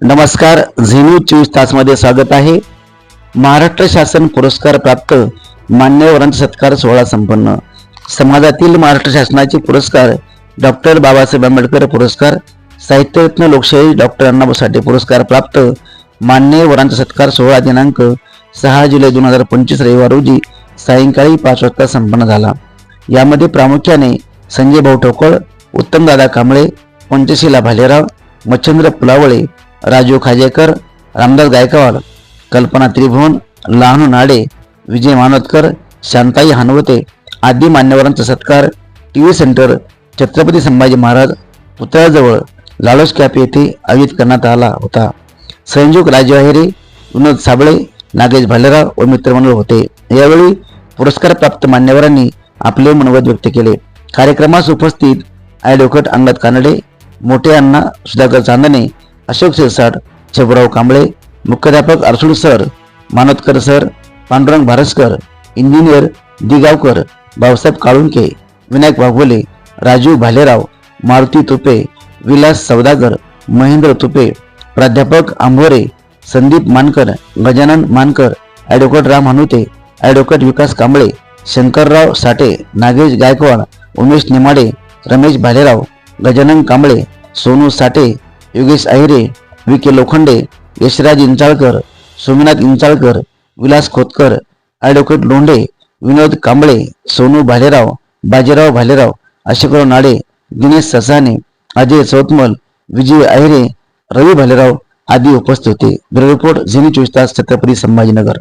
नमस्कार झेन्यू चोवीस तासमध्ये स्वागत आहे. महाराष्ट्र शासन पुरस्कार प्राप्त मान्यवरांचा सत्कार सोहळा संपन्न. समाजातील महाराष्ट्र शासनाचे पुरस्कार डॉक्टर बाबासाहेब आंबेडकर पुरस्कार साहित्यरत्न लोकशाही डॉक्टर अण्णाभाऊ साठे पुरस्कार प्राप्त मान्यवरांचा सत्कार सोहळा दिनांक सहा जुलै दोन हजार पंचवीस रविवार रोजी सायंकाळी पाच वाजता संपन्न झाला. यामध्ये प्रामुख्याने संजय भाऊ ठोकळ उत्तमदादा कांबळे पंचशीला भालेराव मच्छंद्र पुलावळे राजू खाजेकर रामदास गायकवाड कल्पना त्रिभुवन लहानू नाडे विजय मानोतकर शांताई हानवते आदी मान्यवरांचा सत्कार T V centre Chhatrapati Sambhaji Maharaj पुतळ्याजवळ लालोस कॅप येथे आयोजित करण्यात आला होता. संयोजक राजू अहेरे विनोद साबळे नागेश भालेराव व मित्रमंडळ होते. यावेळी पुरस्कार प्राप्त मान्यवरांनी आपले मनोगत व्यक्त केले. कार्यक्रमास उपस्थित ॲडव्होकेट अंगद कानडे मोठे अण्णा सुधाकर चांदणे अशोक शिरसाट छबराव कांबळे मुख्याध्यापक Arsud sir Manotkar sir Pandurang Bharaskar engineer Digavkar Bhausaheb Kalunke Vinayak Waghole Raju Bhalerao Maruti Tupe Vilas Saudagar Mahendra Tupe प्राध्यापक Ambhore Sandeep Mankar Gajanan Mankar advocate Ram Hanute advocate Vikas Kamble Shankarrao Sathe Nagesh Gaikwad Umesh Nemade Ramesh Bhalerao Gajanan Kamble Sonu Sathe Yogesh Ahire V K Lokhande Yashraj Inchalkar Somnath Inchalkar Vilas Khotkar advocate Londhe Vinod Kamble Sonu Bhalerao Bajirao Bhalerao Ashokrao Nade Dinesh Sasane Ajay Chautmal Vijay Ahire Ravi Bhalerao आदी उपस्थित होते. Bureau report झिनी चोवीस तास छत्रपती संभाजीनगर.